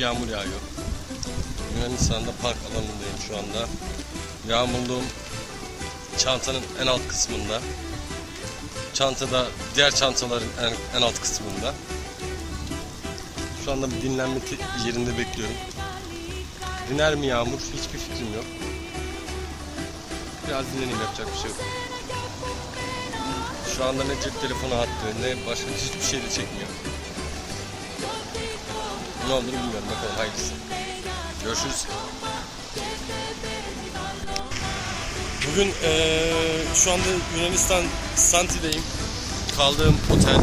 yağmur yağıyor. Yunanistan'da park alanındayım şu anda. Yağmurluğum çantanın en alt kısmında. Çantada diğer çantaların en, en alt kısmında. Şu anda bir dinlenme yerinde bekliyorum. Diner mi yağmur? Hiçbir fikrim yok. Biraz dinleneyim yapacak bir şey yok. Şu anda ne cep telefonu attı ne başka hiçbir şey de çekmiyor. Ne olur bilmiyorum bakalım hayırlısı. Görüşürüz. Bugün eee, şu anda Yunanistan Santi'deyim. Kaldığım otel.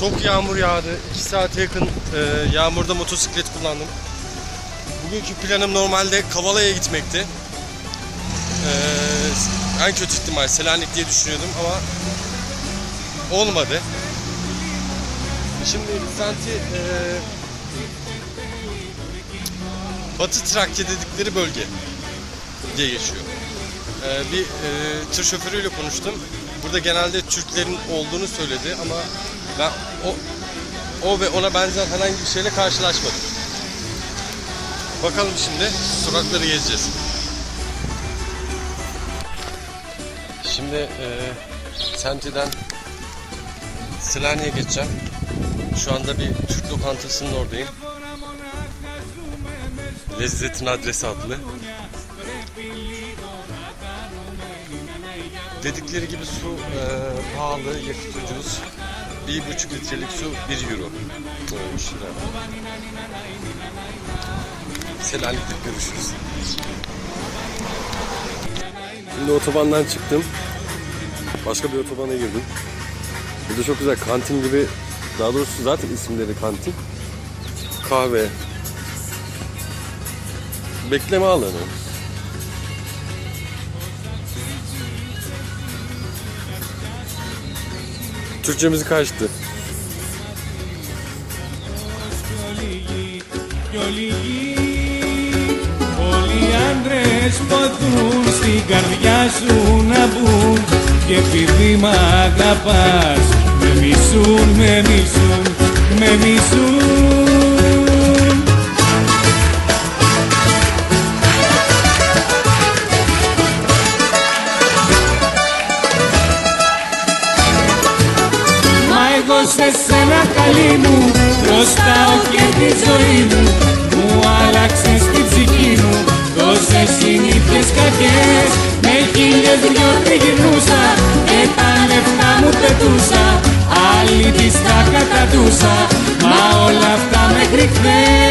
Çok yağmur yağdı. 2 saate yakın eee, yağmurda motosiklet kullandım. Bugünkü planım normalde Kavala'ya gitmekti. Eee, en kötü ihtimal Selanik diye düşünüyordum ama olmadı. Şimdi Santi eee, Batı Trakya dedikleri bölge diye geçiyor. Eee, bir eee, tır şoförüyle konuştum. Burada genelde Türklerin olduğunu söyledi ama ben o o ve ona benzer herhangi bir şeyle karşılaşmadım. Bakalım şimdi sokakları gezeceğiz. Şimdi eee Senti'den Selanik'e geçeceğim. Şu anda bir Türk lokantasının oradayım. Lezzetin Adresi adlı. Dedikleri gibi su eee, pahalı, yakıt ucuz. Bir buçuk litrelik su 1 euro. Şeyler. Selanik'te görüşürüz. Şimdi otobandan çıktım. Başka bir otobana girdim. Burada çok güzel kantin gibi, daha doğrusu zaten isimleri kantin. Kahve. Bekleme alanı. Türkçemizi kaçtı. κι ολιγοί Όλοι οι άντρες ποθούν στην καρδιά σου να μπουν Και επειδή μ' αγαπάς Με μισούν, με μισούν, με μισούν. Μα εγώ σε σένα καλή μου Μπροστάω και τη ζωή μου. Μου άλλαξες την ψυχή μου Τόσες συνήθειες κακές. Με χίλιες δυο τριγυρνούσα Και τα λεφτά μου πετούσα. Άλλη της τα κατατούσα Μα όλα αυτά μέχρι χθες